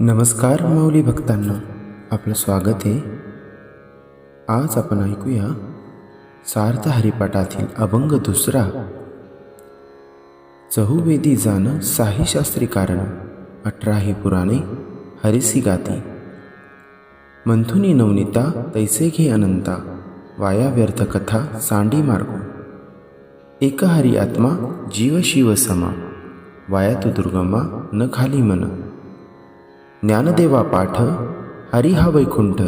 नमस्कार माऊली भक्तांना आपलं स्वागत आहे. आज आपण ऐकूया सार्थ हरिपाठातील अभंग दुसरा. चहुवेदी जाण साही शास्त्री कारण अठराही पुराणे हरिसी गाती. मंथुनी नवनीता तैसे घे अनंता वाया व्यर्थ कथा सांडी मार्गो. एक हरी आत्मा जीव शिव समा वाया तू दुर्गमा न खाली मन. ज्ञानदेवा पाठ हरी हा वैकुंठ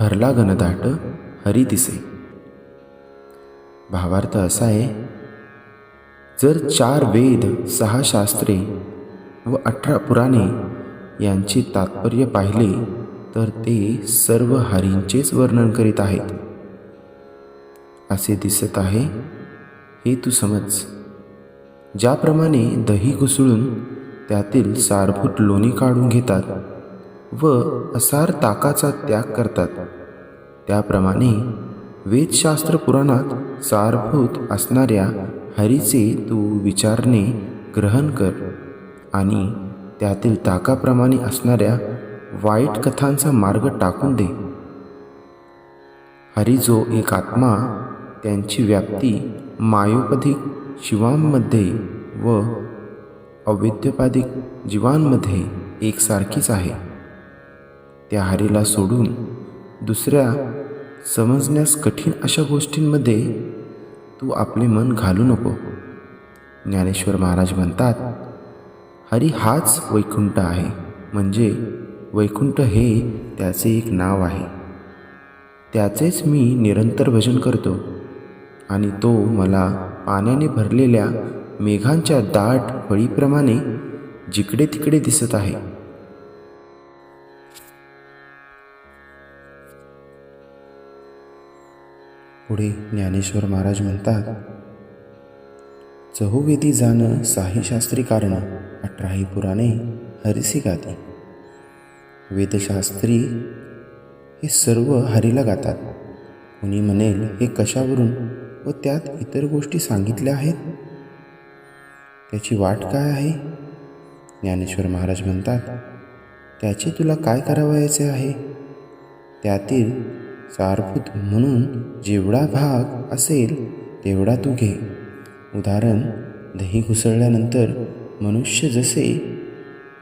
भरला घनदाट हरी दिसे. भावार्थ असा आहे जर चार वेद सहा शास्त्रे व अठरा पुराणे यांचे तात्पर्य पाहिले तर ते सर्व हरींचेच वर्णन करीत आहेत. असे दिसत आहे हे तू समज. ज्याप्रमाणे दही घुसळून त्यातील सारभूत लोणी काढून घेतात व असार ताकाचा त्याग करतात. त्याप्रमाणे वेदशास्त्र पुराणात सारभूत असणाऱ्या हरीचे तू विचारणे ग्रहण कर आणि त्यातील ताकाप्रमाणे असणाऱ्या वाईट कथांचा मार्ग टाकून दे. हरी जो एक आत्मा त्यांची व्याप्ती मायोपधिक शिवांमध्ये व अवैद्यपादिक जीवांमध्ये एकसारखीच आहे. त्या हरीला सोडून दुसऱ्या समजण्यास कठीण अशा गोष्टींमध्ये तू आपले मन घालू नको. ज्ञानेश्वर महाराज म्हणतात हरी हाच वैकुंठ आहे. म्हणजे वैकुंठ हे त्याचे एक नाव आहे. त्याचेच मी निरंतर भजन करतो आणि तो मला पाण्याने भरलेल्या मेघांच्या दाट फळीप्रमाणे जिकडे तिकडे दिसत आहे. पुढे ज्ञानेश्वर महाराज म्हणतात चहुवेदी जाणं साही शास्त्री कारण अठराही पुराणे हरिसी गाते. वेदशास्त्री हे सर्व हरीला गातात. कुणी म्हणेल हे कशावरून व त्यात इतर गोष्टी सांगितल्या आहेत? त्याची वाट काय आहे? ज्ञानेश्वर महाराज म्हणतात त्याचे तुला काय करावयाचे आहे? त्यातील सारभूत म्हणून जेवढा भाग असेल तेवढा तू घे. उदाहरण दही घुसळल्यानंतर मनुष्य जसे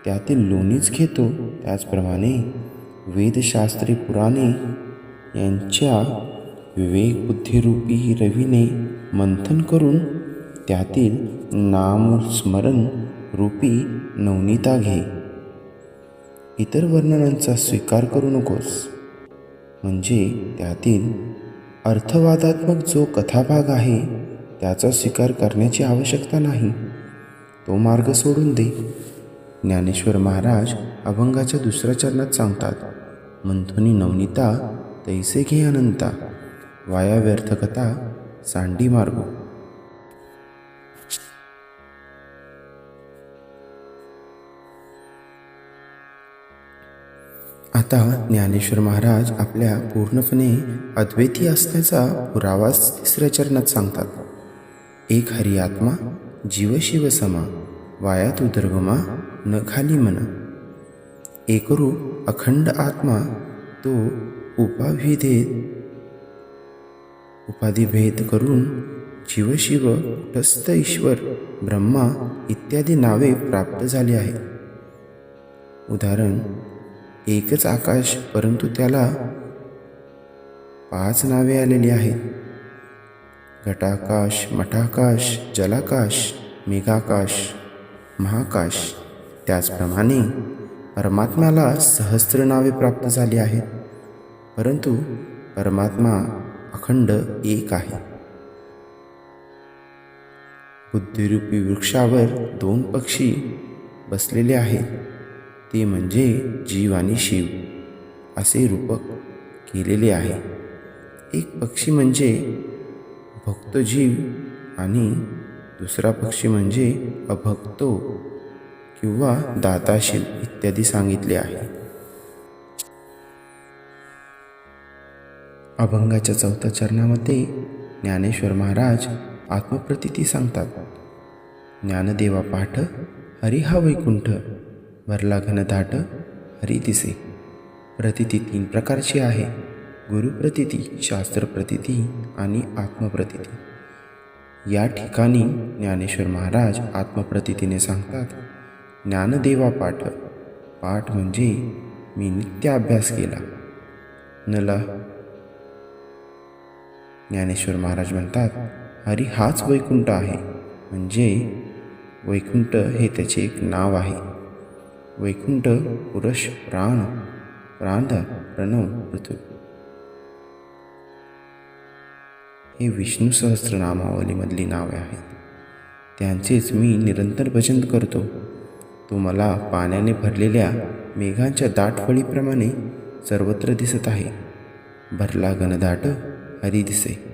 त्यातील लोणीच घेतो त्याचप्रमाणे वेदशास्त्री पुराणे यांच्या विवेकबुद्धिरूपी रवीने मंथन करून त्यातील नामस्मरण रूपी नवनीता घे. इतर वर्णनांचा स्वीकार करू नकोस. म्हणजे त्यातील अर्थवादात्मक जो कथाभाग आहे त्याचा स्वीकार करण्याची आवश्यकता नाही. तो मार्ग सोडून दे. ज्ञानेश्वर महाराज अभंगाच्या दुसऱ्या चरणात सांगतात मंथुनी नवनीता तैसे घे अनंता. वाया व्यर्थकथा सांडी मार्गो. आता ज्ञानेश्वर महाराज आपल्या पूर्णपणे अद्वैती असण्याचा पुरावाच तिसऱ्या चरणात सांगतात. एक हरी आत्मा जीवशिव समा वायात उदर्गमा न खाली मन. एकरूप अखंड आत्मा तो उपाभिधेद उपाधिभेद करून जीवशिव कुटस्थ ईश्वर ब्रह्मा इत्यादी नावे प्राप्त झाली आहेत. उदाहरण एकच आकाश परंतु त्याला पाच नावे आलेली आहेत. घटाकाश मठाकाश जलाकाश मेघाकाश महाकाश. त्याचप्रमाणे परमात्म्याला सहस्त्र नावे प्राप्त झाली आहेत परंतु परमात्मा अखंड एक आहे. बुद्धिरूपी वृक्षावर दोन पक्षी बसलेले आहेत. ते म्हणजे जीव आणि शिव असे रूपक केलेले आहे. एक पक्षी म्हणजे भक्त जीव आणि दुसरा पक्षी म्हणजे अभक्तो किंवा दाताशील इत्यादी सांगितले आहे. अभंगाच्या चौथ्या चरणामध्ये ज्ञानेश्वर महाराज आत्मप्रतिती सांगतात. ज्ञानदेवा पाठ हरिहा वैकुंठ भरला घनदाट हरी दिसे प्रतिती तीन प्रकारची आहे. गुरुप्रतिती शास्त्रप्रतिती आणि आत्मप्रतिती या ठिकाणी ज्ञानेश्वर महाराज आत्मप्रतितीने सांगतात ज्ञानदेवा पाठ. पाठ म्हणजे मी नित्य अभ्यास केला. नला. ज्ञानेश्वर महाराज म्हणतात हरी हाच वैकुंठ आहे. म्हणजे वैकुंठ हे त्याचे एक नाव आहे. वैकुंठ पुरुष प्राण प्रांध प्रणव पृथ्वी. हे विष्णू सहस्रनामावलीमधली नावे आहेत. त्यांचेच मी निरंतर भजन करतो. तो मला पाण्याने भरलेल्या मेघांच्या दाटफळीप्रमाणे सर्वत्र दिसत आहे. भरला घनदाट हरी दिसे.